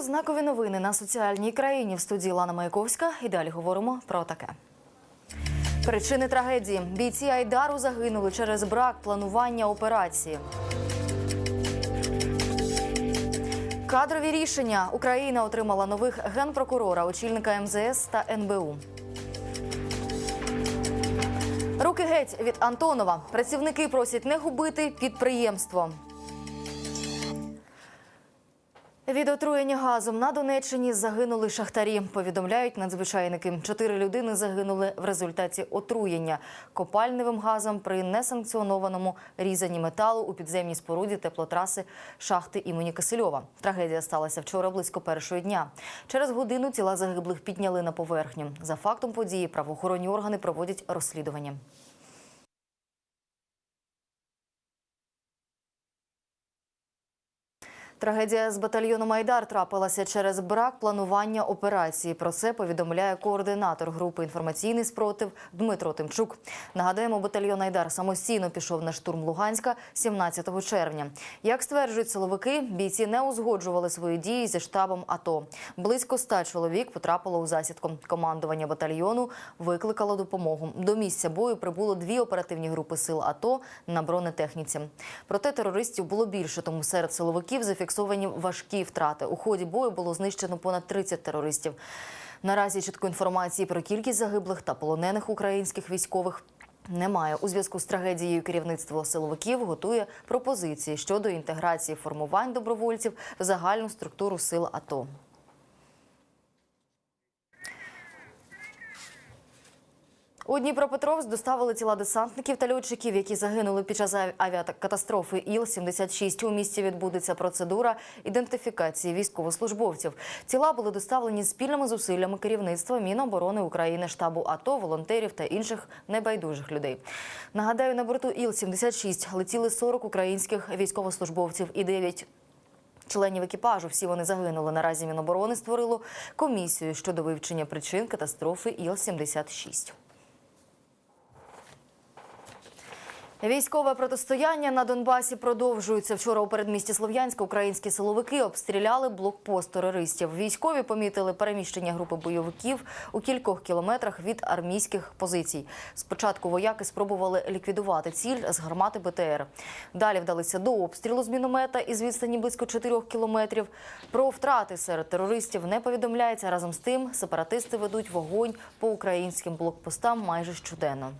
Знакові новини на соціальній країні в студії Лана Маяковська. І далі говоримо про таке. Причини трагедії. Бійці Айдару загинули через брак планування операції. Кадрові рішення. Україна отримала нових генпрокурора, очільника МЗС та НБУ. Руки геть від Антонова. Працівники просять не губити підприємство. Від отруєння газом на Донеччині загинули шахтарі. Повідомляють надзвичайники. Чотири людини загинули в результаті отруєння копальневим газом при несанкціонованому різанні металу у підземній споруді теплотраси шахти імені Кисельова. Трагедія сталася вчора близько першої дня. Через годину тіла загиблих підняли на поверхню. За фактом події правоохоронні органи проводять розслідування. Трагедія з батальйоном Айдар трапилася через брак планування операції. Про це повідомляє координатор групи інформаційний спротив Дмитро Тимчук. Нагадаємо, батальйон Айдар самостійно пішов на штурм Луганська 17 червня. Як стверджують силовики, бійці не узгоджували свої дії зі штабом АТО. Близько ста чоловік потрапило у засідку. Командування батальйону викликало допомогу. До місця бою прибуло дві оперативні групи сил АТО на бронетехніці. Проте терористів було більше, тому серед силовиків зафіксовані важкі втрати. У ході бою було знищено понад 30 терористів. Наразі чіткої інформації про кількість загиблих та полонених українських військових. Немає у зв'язку з трагедією керівництво силовиків готує пропозиції щодо інтеграції формувань добровольців в загальну структуру сил АТО. У Дніпропетровськ доставили тіла десантників та льотчиків, які загинули під час авіакатастрофи Іл-76. У місті відбудеться процедура ідентифікації військовослужбовців. Тіла були доставлені спільними зусиллями керівництва Міноборони України, штабу АТО, волонтерів та інших небайдужих людей. Нагадаю, на борту Іл-76 летіли 40 українських військовослужбовців і 9 Членів екіпажу всі вони загинули. Наразі Міноборони створило комісію щодо вивчення причин катастрофи Іл-76. Військове протистояння на Донбасі продовжується. Вчора у передмісті Слов'янська українські силовики обстріляли блокпост терористів. Військові помітили переміщення групи бойовиків у кількох кілометрах від армійських позицій. Спочатку вояки спробували ліквідувати ціль з гармати БТР. Далі вдалися до обстрілу з міномета із відстані близько 4 кілометрів. Про втрати серед терористів не повідомляється. Разом з тим сепаратисти ведуть вогонь по українським блокпостам майже щоденно.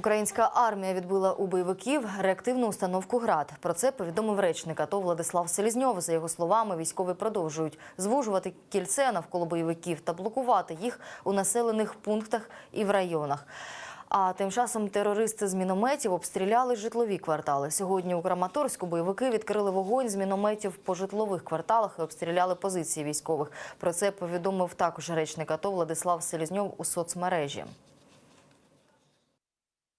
Українська армія відбила у бойовиків реактивну установку ГРАД. Про це повідомив речник АТО Владислав Селізньов. За його словами, військові продовжують звужувати кільце навколо бойовиків та блокувати їх у населених пунктах і в районах. А тим часом терористи з мінометів обстріляли житлові квартали. Сьогодні у Краматорську бойовики відкрили вогонь з мінометів по житлових кварталах і обстріляли позиції військових. Про це повідомив також речник АТО Владислав Селізньов у соцмережі.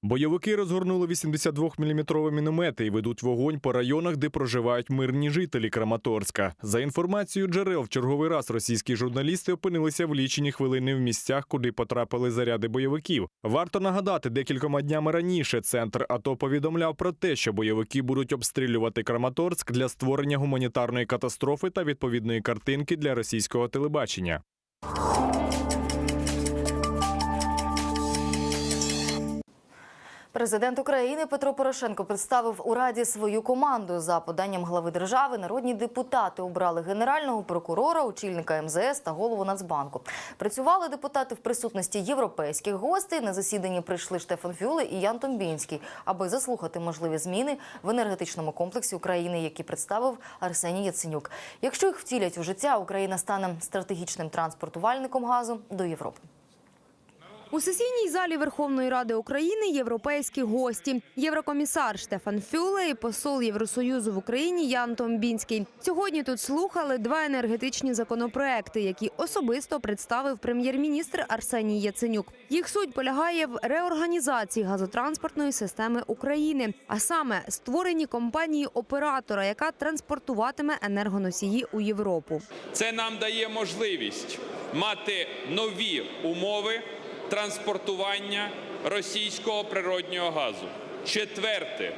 Бойовики розгорнули 82-мм міномети і ведуть вогонь по районах, де проживають мирні жителі Краматорська. За інформацією джерел, в черговий раз російські журналісти опинилися в лічені хвилини в місцях, куди потрапили заряди бойовиків. Варто нагадати, декількома днями раніше центр АТО повідомляв про те, що бойовики будуть обстрілювати Краматорськ для створення гуманітарної катастрофи та відповідної картинки для російського телебачення. Президент України Петро Порошенко представив у Раді свою команду. За поданням глави держави народні депутати обрали генерального прокурора, очільника МЗС та голову Нацбанку. Працювали депутати в присутності європейських гостей. На засіданні прийшли Штефан Фюле і Ян Томбінський, аби заслухати можливі зміни в енергетичному комплексі України, які представив Арсеній Яценюк. Якщо їх втілять у життя, Україна стане стратегічним транспортувальником газу до Європи. У сесійній залі Верховної Ради України європейські гості. Єврокомісар Штефан Фюле і посол Євросоюзу в Україні Ян Томбінський. Сьогодні тут слухали два енергетичні законопроекти, які особисто представив прем'єр-міністр Арсеній Яценюк. Їх суть полягає в реорганізації газотранспортної системи України, а саме створенні компанії оператора, яка транспортуватиме енергоносії у Європу. Це нам дає можливість мати нові умови транспортування російського природнього газу. Четверте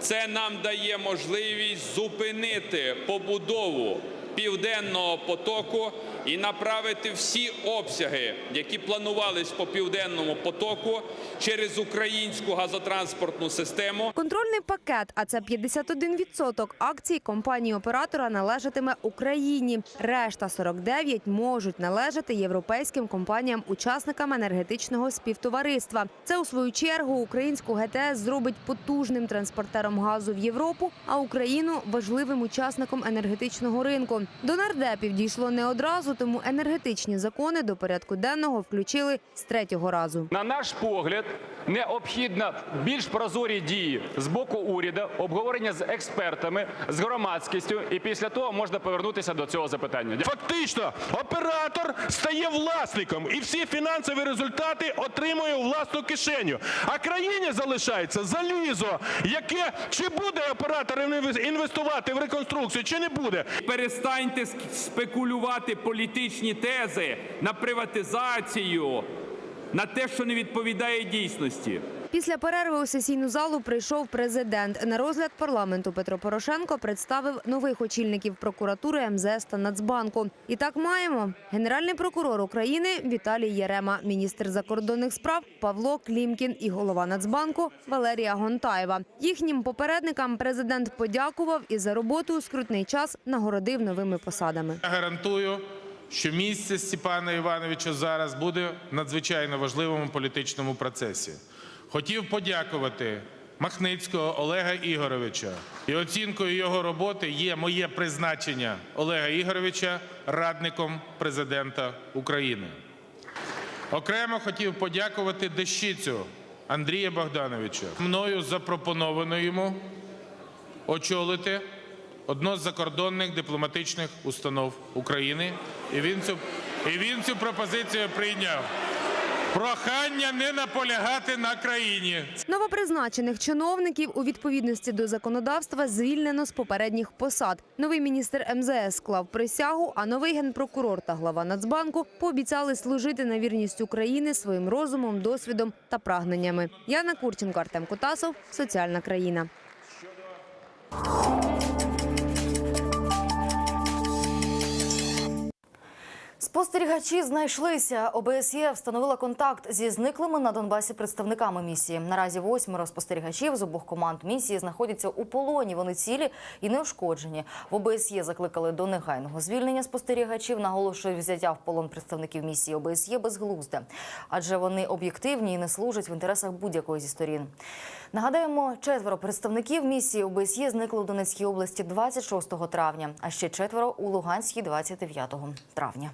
Це нам дає можливість зупинити побудову південного потоку і направити всі обсяги, які планувались по південному потоку, через українську газотранспортну систему. Контрольний пакет, а це 51% акцій компанії-оператора належатиме Україні. Решта 49 можуть належати європейським компаніям-учасникам енергетичного співтовариства. Це у свою чергу українську ГТС зробить потужним транспортером газу в Європу, а Україну важливим учасником енергетичного ринку. До нардепів дійшло не одразу, тому енергетичні закони до порядку денного включили з третього разу. На наш погляд, необхідно більш прозорі дії з боку уряду, обговорення з експертами, з громадськістю, і після того можна повернутися до цього запитання. Фактично, оператор стає власником і всі фінансові результати отримує у власну кишеню. А країні залишається залізо, яке чи буде оператор інвестувати в реконструкцію, чи не буде. Перестаньте спекулювати політичні тези на приватизацію, на те, що не відповідає дійсності. Після перерви у сесійну залу прийшов президент. На розгляд парламенту Петро Порошенко представив нових очільників прокуратури МЗС та Нацбанку. І так маємо генеральний прокурор України Віталій Єрема, міністр закордонних справ Павло Клімкін і голова Нацбанку Валерія Гонтаєва. Їхнім попередникам президент подякував і за роботу у скрутний час нагородив новими посадами. Я гарантую, що місце Степана Івановича зараз буде в надзвичайно важливому політичному процесі. Хотів подякувати Махницького Олега Ігоровича. І оцінкою його роботи є моє призначення Олега Ігоровича радником президента України. Окремо хотів подякувати дещицю Андрія Богдановича. Мною запропоновано йому очолити одну з закордонних дипломатичних установ України. І він цю, і він цю пропозицію прийняв. Прохання не наполягати на країні. Новопризначених чиновників у відповідності до законодавства звільнено з попередніх посад. Новий міністр МЗС склав присягу, а новий генпрокурор та глава Нацбанку пообіцяли служити на вірність України своїм розумом, досвідом та прагненнями. Яна Курченко, Артем Котасов, Соціальна країна. Спостерігачі знайшлися. ОБСЄ встановила контакт зі зниклими на Донбасі представниками місії. Наразі восьмеро спостерігачів з обох команд місії знаходяться у полоні. Вони цілі і неушкоджені. В ОБСЄ закликали до негайного звільнення спостерігачів. Наголошують взяття в полон представників місії ОБСЄ безглузде, адже вони об'єктивні і не служать в інтересах будь-якої зі сторін. Нагадаємо, четверо представників місії ОБСЄ зникли у Донецькій області 26 травня, а ще четверо у Луганській 29 травня.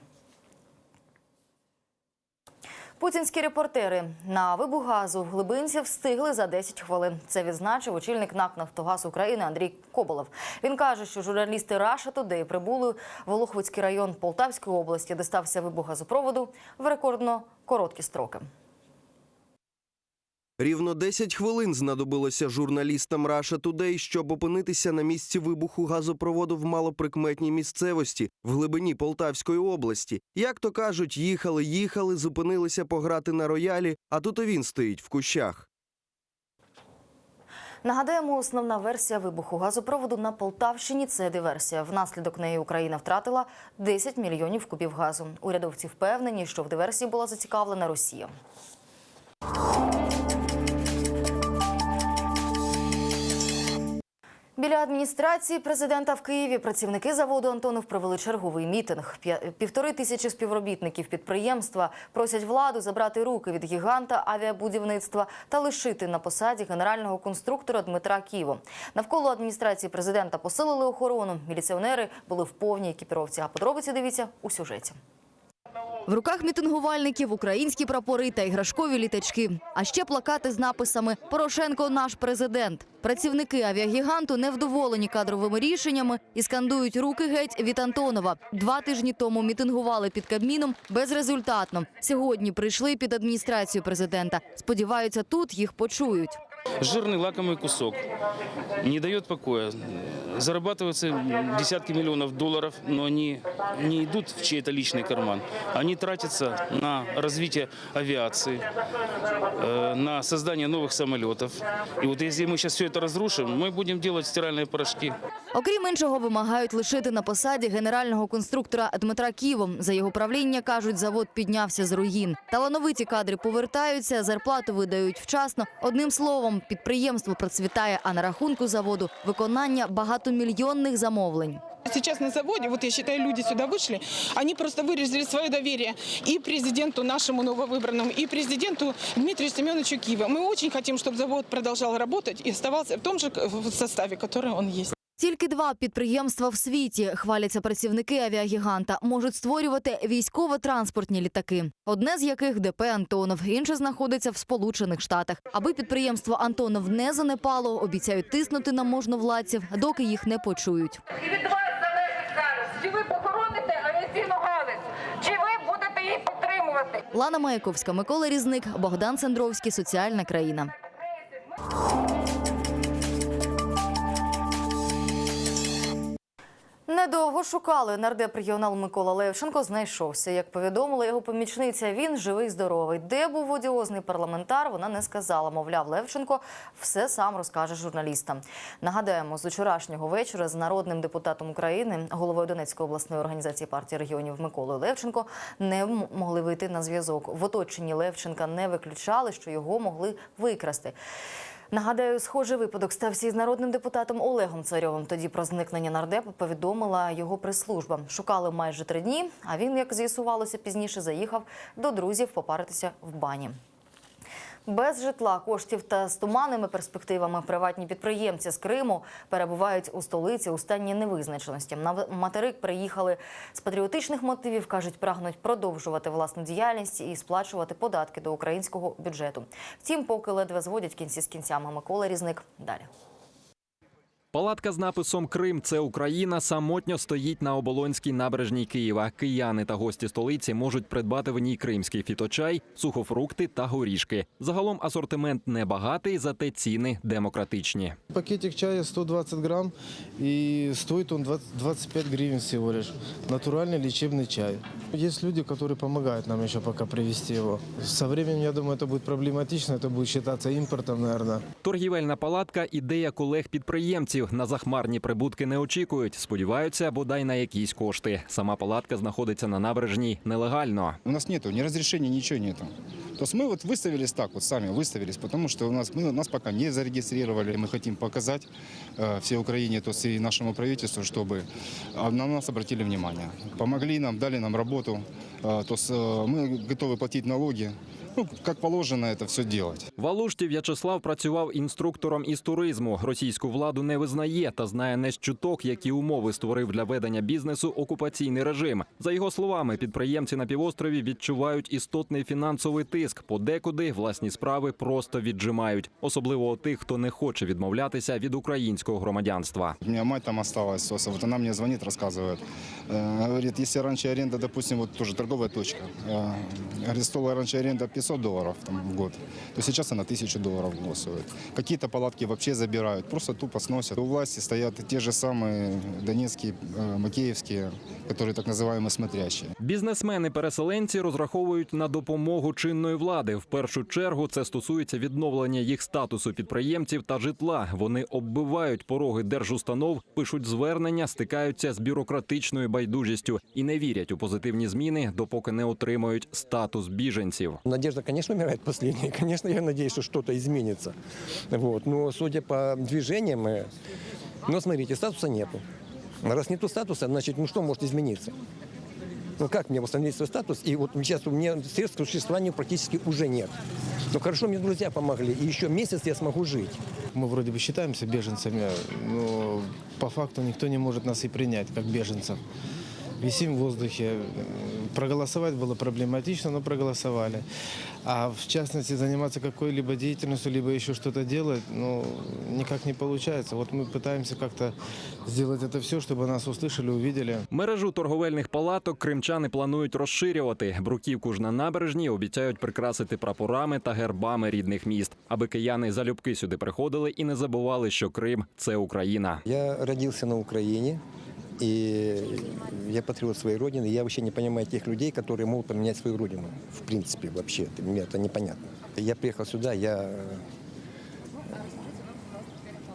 Путінські репортери на вибух газу в глибинці встигли за 10 хвилин. Це відзначив очільник НАК «Нафтогаз України Андрій Коболов. Він каже, що журналісти Раша Today прибули в Волохвицький район Полтавської області, де стався вибух газопроводу в рекордно короткі строки. Рівно 10 хвилин знадобилося журналістам Russia Today, щоб опинитися на місці вибуху газопроводу в малоприкметній місцевості в глибині Полтавської області. Як то кажуть, їхали, їхали, зупинилися пограти на роялі, а тут і він стоїть в кущах. Нагадаємо, основна версія вибуху газопроводу на Полтавщині це диверсія. Внаслідок неї Україна втратила 10 мільйонів кубів газу. Урядовці впевнені, що в диверсії була зацікавлена Росія. Біля адміністрації президента в Києві працівники заводу Антонов провели черговий мітинг. Півтори тисячі співробітників підприємства просять владу забрати руки від гіганта авіабудівництва та лишити на посаді генерального конструктора Дмитра Ківо. Навколо адміністрації президента посилили охорону. Міліціонери були в повній екіпіровці. А подробиці дивіться у сюжеті. В руках мітингувальників українські прапори та іграшкові літачки. А ще плакати з написами Порошенко наш президент. Працівники авіагіганту невдоволені кадровими рішеннями і скандують руки геть від Антонова. Два тижні тому мітингували під Кабміном безрезультатно. Сьогодні прийшли під адміністрацію президента. Сподіваються, тут їх почують. Жирный лакомый кусок. Не дает покоя зарабатываются десятки миллионов долларов, но они не идут в чей-то личный карман. Они тратятся на развитие авиации, э, на создание новых самолетов. И вот если мы сейчас все это разрушим, мы будем делать стиральные порошки. Окрім іншого, вимагають лишити на посаді генерального конструктора Дмитра Ківо. За його правління, кажуть, завод піднявся з руїн. Талановиті кадри повертаються, зарплату видають вчасно. Одним словом, підприємство процвітає, а на рахунку заводу виконання багатомільйонних замовлень. Сейчас на заводе, вот я считаю, люди сюда вышли, они просто выразили свое доверие и президенту нашему нововыбранному, и президенту Дмитрию Семеновичу Киеву. Мы очень хотим, чтобы завод продолжал работать и оставался в том же в составе, который он есть. Тільки два підприємства в світі хваляться працівники авіагіганта, можуть створювати військово-транспортні літаки. Одне з яких ДП Антонов, інше знаходиться в Сполучених Штатах. Аби підприємство Антонов не занепало, обіцяють тиснути на можновладців, доки їх не почують. І від вас залежить зараз, чи ви похороните авіаційну галузь, чи ви будете її підтримувати. Лана Маяковська, Микола Різник, Богдан Сандровський. Соціальна країна. Недовго шукали. Нардеп регіонал Микола Левченко знайшовся. Як повідомила його помічниця, він живий, здоровий. Де був одіозний парламентар, вона не сказала. Мовляв, Левченко все сам розкаже журналістам. Нагадаємо, з вчорашнього вечора з народним депутатом України, головою Донецької обласної організації партії регіонів Миколою Левченко не могли вийти на зв'язок. В оточенні Левченка не виключали, що його могли викрасти. Нагадаю, схожий випадок стався із народним депутатом Олегом Царьовим. Тоді про зникнення нардепа повідомила його прес-служба. Шукали майже три дні. А він, як з'ясувалося пізніше, заїхав до друзів попаритися в бані. Без житла, коштів та з туманними перспективами приватні підприємці з Криму перебувають у столиці у стані невизначеності. На материк приїхали з патріотичних мотивів, кажуть, прагнуть продовжувати власну діяльність і сплачувати податки до українського бюджету. Втім, поки ледве зводять кінці з кінцями. Микола Різник далі. Палатка з написом Крим це Україна самотньо стоїть на оболонській набережній Києва. Кияни та гості столиці можуть придбати в ній кримський фіточай, сухофрукти та горішки. Загалом асортимент небагатий, зате ціни демократичні. Пакетик чая 120 грамм и стоит он 20 25 гривен всего лишь. Натуральный лечебный чай. Есть люди, которые помогают нам еще пока привезти его. Со временем, я думаю, это будет проблематично, это будет считаться импортом, наверное. Торгівельна палатка ідея колег-підприємців. На захмарні прибутки не очікують. Сподіваються, бодай на якісь кошти. Сама палатка знаходиться на набережній нелегально. У нас нету ни разрешения, ничего нету. То есть мы вот выставились так, вот сами выставились, потому что у нас, мы, нас пока не зарегистрировали. Мы хотим показать э, всей Украине, то есть и нашему правительству, чтобы э, на нас обратили внимание. Помогли нам, дали нам работу. Э, то есть э, мы готовы платить налоги. Ну, как положено это все делать. В Алушті В'ячеслав працював інструктором із туризму. Російську владу не визнає та знає не з чуток, які умови створив для ведення бізнесу окупаційний режим. За його словами, підприємці на півострові відчувають істотний фінансовий тиск. Подекуди власні справи просто віджимають, особливо у тих, хто не хоче відмовлятися від українського громадянства. У меня мать там осталась, Соса, вот она мне звонит, рассказывает. Э, Говорит, если раньше аренда, допустим, вот тоже торговая точка, э, говорит, стоила раньше аренда 500 долларов там, в год, то сейчас она 1000 долларов в год стоит. Какие-то палатки вообще забирают, просто тупо сносят. У власти стоят те же самые донецкие, э, макеевские, которые так называемые смотрящие. Бізнесмени-переселенці розраховують на допомогу чинної влади. В першу чергу це стосується відновлення їх статусу підприємців та житла. Вони оббивають пороги держустанов, пишуть звернення, стикаються з бюрократичною байдужістю і не вірять у позитивні зміни, допоки не отримають статус біженців. Надежда, конечно, умирает последней. Конечно, я надеюсь, что что-то изменится. Вот. Но судя по движениям, э, ну, смотрите, статуса нету. Раз нету статуса, значит, ну что может измениться? Ну как мне восстановить свой статус? И вот сейчас у меня средств к существованию практически уже нет. Ну хорошо, мне друзья помогли, и еще месяц я смогу жить. Мы вроде бы считаемся беженцами, но по факту никто не может нас и принять как беженцев. висим в воздухе. М, Проголосовать было проблематично, но проголосовали. А в частности, заниматься какой-либо деятельностью, либо еще что-то делать, ну, никак не получается. Вот мы пытаемся как-то сделать это все, чтобы нас услышали, увидели. Мережу торговельних палаток кримчани планують розширювати. Бруківку ж на набережній обіцяють прикрасити прапорами та гербами рідних міст, аби кияни залюбки сюди приходили і не забували, що Крим це Україна. Я родился на Украине, и я патриот своей родины. Я вообще не понимаю тех людей, которые могут поменять свою родину. В принципе, вообще, это- мне это непонятно. Я приехал сюда, я,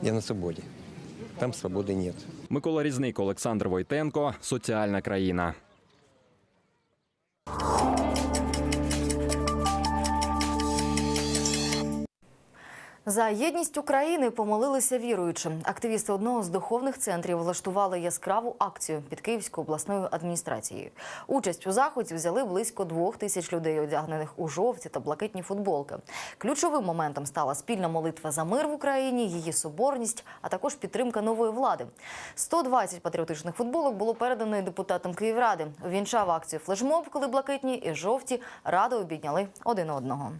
я на свободе. Там свободы нет. Микола Різник, Олександр Войтенко. Соціальна країна. За єдність України помолилися віруючим. Активісти одного з духовних центрів влаштували яскраву акцію під Київською обласною адміністрацією. Участь у заході взяли близько двох тисяч людей, одягнених у жовті та блакитні футболки. Ключовим моментом стала спільна молитва за мир в Україні, її соборність, а також підтримка нової влади. 120 патріотичних футболок було передано депутатам Київради. Увінчав акцію флешмоб, коли блакитні і жовті радо обідняли один одного.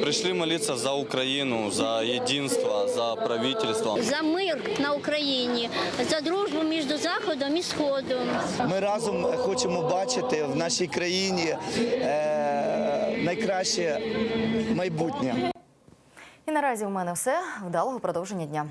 Пришли молиться за Украину, за единство, за правительство. за мир на Україні, за дружбу між Заходом і Сходом. Ми разом хочемо бачити в нашій країні е, найкраще майбутнє. І наразі у мене все. Вдалого продовження дня.